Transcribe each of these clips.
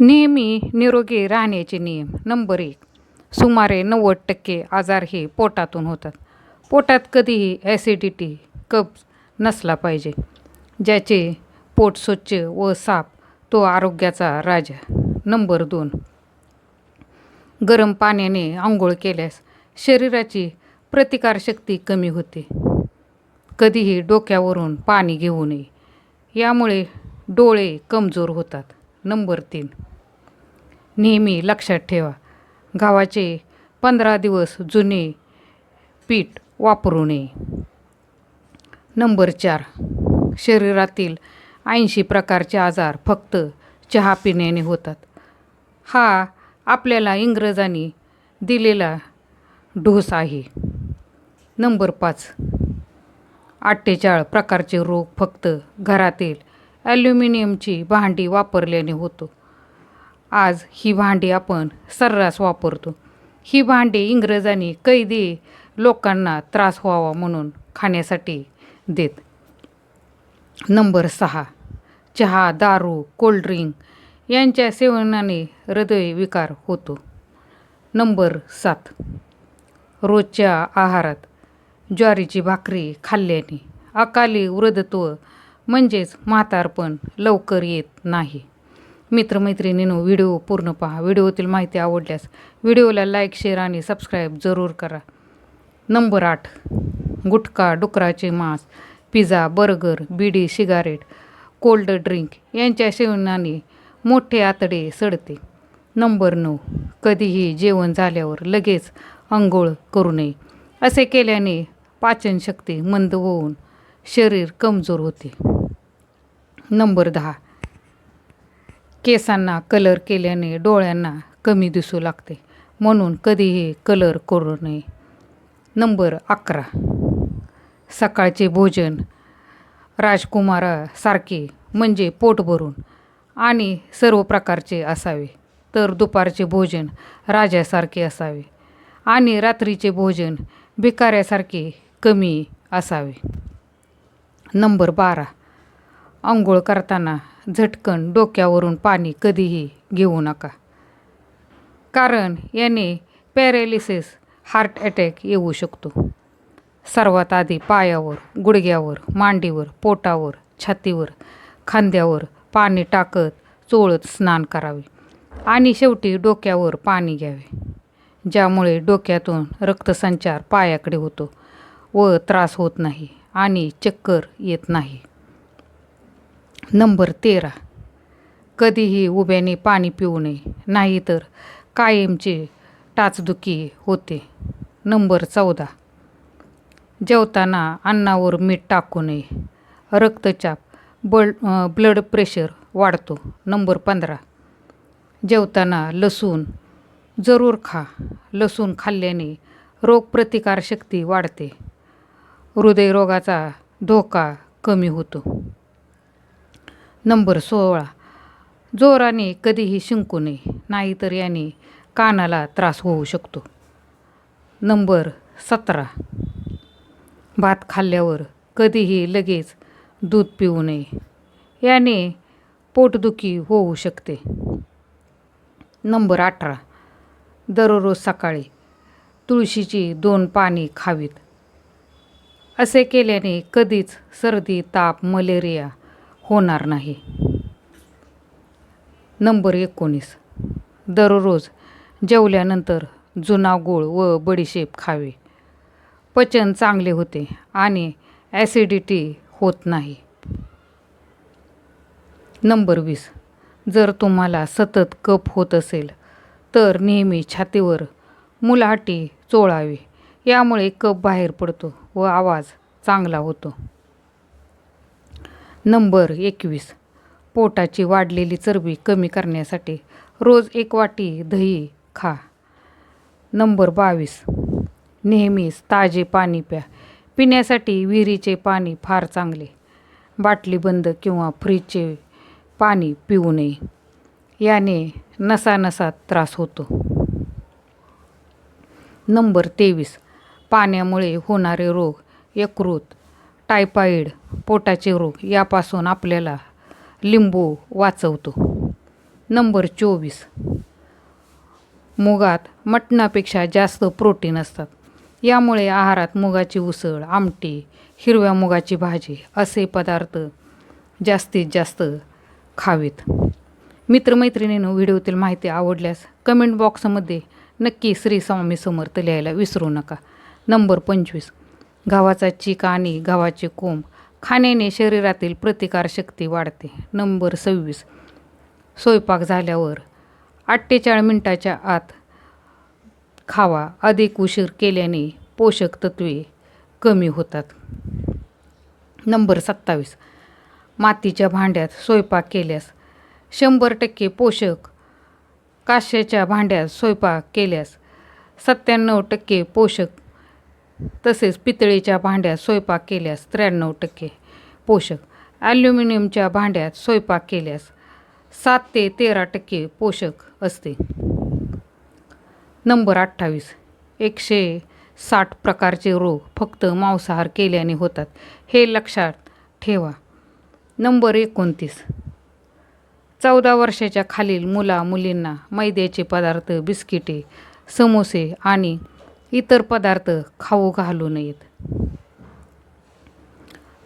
नेहमी निरोगी राहण्याचे नियम. नंबर एक सुमारे नव्वद टक्के आजार हे पोटातून होतात. पोटात कधीही ॲसिडिटी कब्ज नसला पाहिजे ज्याचे पोट स्वच्छ व साफ तो आरोग्याचा राजा. नंबर दोन गरम पाण्याने आंघोळ केल्यास शरीराची प्रतिकारशक्ती कमी होते. कधीही डोक्यावरून पाणी घेऊ नये यामुळे डोळे कमजोर होतात. नंबर तीन नेहमी लक्षात ठेवा. गव्हाचे पंधरा दिवस जुने पीठ वापरू नये. नंबर चार. शरीरातील ऐंशी प्रकारचे आजार फक्त चहा पिण्याने होतात. हा आपल्याला इंग्रजांनी दिलेला ढोस आहे. नंबर पाच. अठ्ठेचाळ प्रकारचे रोग फक्त घरातील ॲल्युमिनियमची भांडी वापरल्याने होतो. आज ही भांडी आपण सर्रास वापरतो. ही भांडी इंग्रजांनी कैदी लोकांना त्रास व्हावा म्हणून खाण्यासाठी देत. नंबर सहा. चहा दारू कोल्ड्रिंक यांच्या सेवनाने हृदयविकार होतो. नंबर सात. रोजच्या आहारात ज्वारीची भाकरी खाल्ल्याने अकाली वृद्धत्व म्हणजेच म्हातारपण लवकर येत नाही. मित्रमैत्रिणींनो व्हिडिओ पूर्ण पहा. व्हिडिओतील माहिती आवडल्यास व्हिडिओला लाईक शेअर आणि सबस्क्राईब जरूर करा. नंबर आठ गुटखा डुकराचे मांस पिझ्झा बर्गर बिडी सिगारेट कोल्ड ड्रिंक यांच्या सेवनाने मोठे आतडे सडते. नंबर नऊ कधीही जेवण झाल्यावर लगेच अंघोळ करू नये. असे केल्याने पाचनशक्ती मंद होऊन शरीर कमजोर होते. नंबर दहा केसांना कलर केल्याने डोळ्यांना कमी दिसू लागते. म्हणून कधीही कलर करू नये. नंबर अकरा. सकाळचे भोजन राजकुमारासारखे म्हणजे पोट भरून आणि सर्व प्रकारचे असावे. तर दुपारचे भोजन राजासारखे असावे आणि रात्रीचे भोजन भिकाऱ्यासारखे कमी असावे. नंबर बारा. आंघोळ करताना झटकन डोक्यावरून पाणी कधीही घेऊ नका. कारण याने पॅरालिसिस हार्ट अटॅक येऊ शकतो. सर्वात आधी पायावर गुडघ्यावर मांडीवर पोटावर छातीवर खांद्यावर पाणी टाकत चोळत स्नान करावे आणि शेवटी डोक्यावर पाणी घ्यावे ज्यामुळे डोक्यातून रक्तसंचार पायाकडे होतो व त्रास होत नाही आणि चक्कर येत नाही. नंबर तेरा. कधीही उभ्याने पाणी पिऊ नये नाहीतर कायमचे टाचदुखी होते. नंबर चौदा. जेवताना अन्नावर मीठ टाकू नये. रक्तचाप बल ब्लड प्रेशर वाढतो. नंबर पंधरा. जेवताना लसूण जरूर खा. लसूण खाल्ल्याने रोगप्रतिकारशक्ती वाढते. हृदयरोगाचा धोका कमी होतो. नंबर सोळा. जोराने कधीही शिंकू नये नाहीतर याने कानाला त्रास होऊ शकतो. नंबर सतरा. भात खाल्ल्यावर कधीही लगेच दूध पिऊ नये याने पोटदुखी होऊ शकते. नंबर अठरा. दररोज सकाळी तुळशीची दोन पाणी खावीत. असे केल्याने कधीच सर्दी ताप मलेरिया होणार नाही. नंबर एकोणीस. दररोज जेवल्यानंतर जुना गूळ व बडीशेप खावे. पचन चांगले होते आणि ॲसिडिटी होत नाही. नंबर वीस. जर तुम्हाला सतत कप होत असेल तर नेहमी छातीवर मुलाटी चोळावे. यामुळे कप बाहेर पडतो व आवाज चांगला होतो. नंबर एकवीस. पोटाची वाढलेली चरबी कमी करण्यासाठी रोज एक वाटी दही खा. नंबर बावीस. नेहमीच ताजे पाणी प्या. पिण्यासाठी विहिरीचे पाणी फार चांगले. बाटली बंद किंवा फ्रीजचे पाणी पिऊ नये. याने नसानसात त्रास होतो. नंबर तेवीस. पाण्यामुळे होणारे रोग यकृत टायफॉईड पोटाचे रोग यापासून आपल्याला लिंबू वाचवतो. नंबर चोवीस. मुगात मटणापेक्षा जास्त प्रोटीन असतात. यामुळे आहारात मुगाची उसळ आमटी हिरव्या मुगाची भाजी असे पदार्थ जास्तीत जास्त खावेत. मित्रमैत्रिणीनं व्हिडिओतील माहिती आवडल्यास कमेंट बॉक्समध्ये नक्की श्री स्वामी समर्थ लिहायला विसरू नका. नंबर पंचवीस. गव्हाचा चीक आणि गव्हाचे कोंब खाण्याने शरीरातील प्रतिकारशक्ती वाढते. नंबर सव्वीस. स्वयंपाक झाल्यावर अठ्ठेचाळीस मिनटाच्या आत खावा. अधिक उशीर केल्याने पोषक तत्वे कमी होतात. नंबर सत्तावीस. मातीच्या भांड्यात स्वयंपाक केल्यास शंभर टक्के पोषक काश्याच्या भांड्यात स्वयंपाक केल्यास सत्त्याण्णव टक्के पोषक तसेच पितळेच्या भांड्यात स्वयंपाक केल्यास त्र्याण्णव टक्के पोषक ॲल्युमिनियमच्या भांड्यात स्वयंपाक केल्यास सात ते तेरा टक्के पोषक असते. नंबर अठ्ठावीस. एकशे साठ प्रकारचे रोग फक्त मांसाहार केल्याने होतात हे लक्षात ठेवा. नंबर एकोणतीस. चौदा वर्षाच्या खालील मुला मुलींना मैद्याचे पदार्थ बिस्किटे समोसे आणि इतर पदार्थ खाऊ घालू नयेत.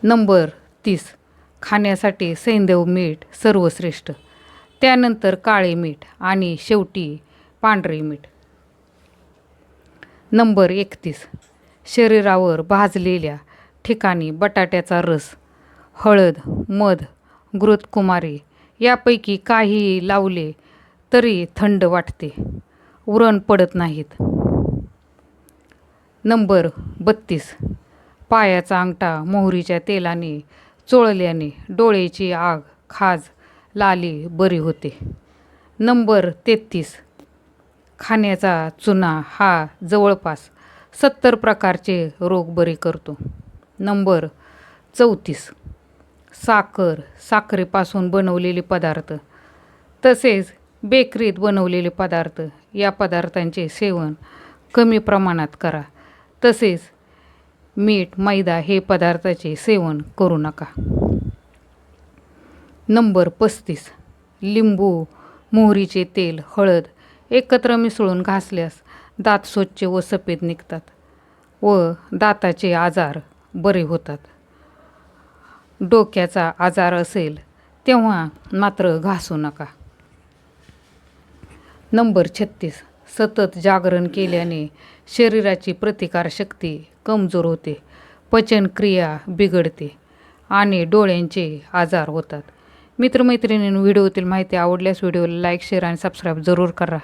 नंबर तीस. खाण्यासाठी सैंधव मीठ सर्वश्रेष्ठ. त्यानंतर काळे मीठ आणि शेवटी पांढरे मीठ. नंबर एकतीस. शरीरावर भाजलेल्या ठिकाणी बटाट्याचा रस हळद मध गृतकुमारी यापैकी काहीही लावले तरी थंड वाटते. उरण पडत नाहीत. नंबर बत्तीस. पायाचा अंगठा मोहरीच्या तेलाने चोळल्याने डोळ्याची आग खाज लाली बरी होते. नंबर तेहतीस. खाण्याचा चुना हा जवळपास सत्तर प्रकारचे रोग बरे करतो. नंबर चौतीस. साखर साखरेपासून बनवलेले पदार्थ तसेच बेकरीत बनवलेले पदार्थ या पदार्थांचे सेवन कमी प्रमाणात करा. तसेच मीठ मैदा हे पदार्थाचे सेवन करू नका. नंबर पस्तीस. लिंबू मोहरीचे तेल हळद एकत्र मिसळून घासल्यास दात स्वच्छ व सफेद निघतात व दाताचे आजार बरे होतात. डोक्याचा आजार असेल तेव्हा मात्र घासू नका. नंबर छत्तीस. सतत जागरण केल्याने शरीराची प्रतिकारशक्ती कमजोर होते. पचनक्रिया बिघडते आणि डोळ्यांचे आजार होतात. मित्रमैत्रिणीं व्हिडिओतील माहिती आवडल्यास व्हिडिओला लाईक शेअर आणि सबस्क्राईब जरूर करा.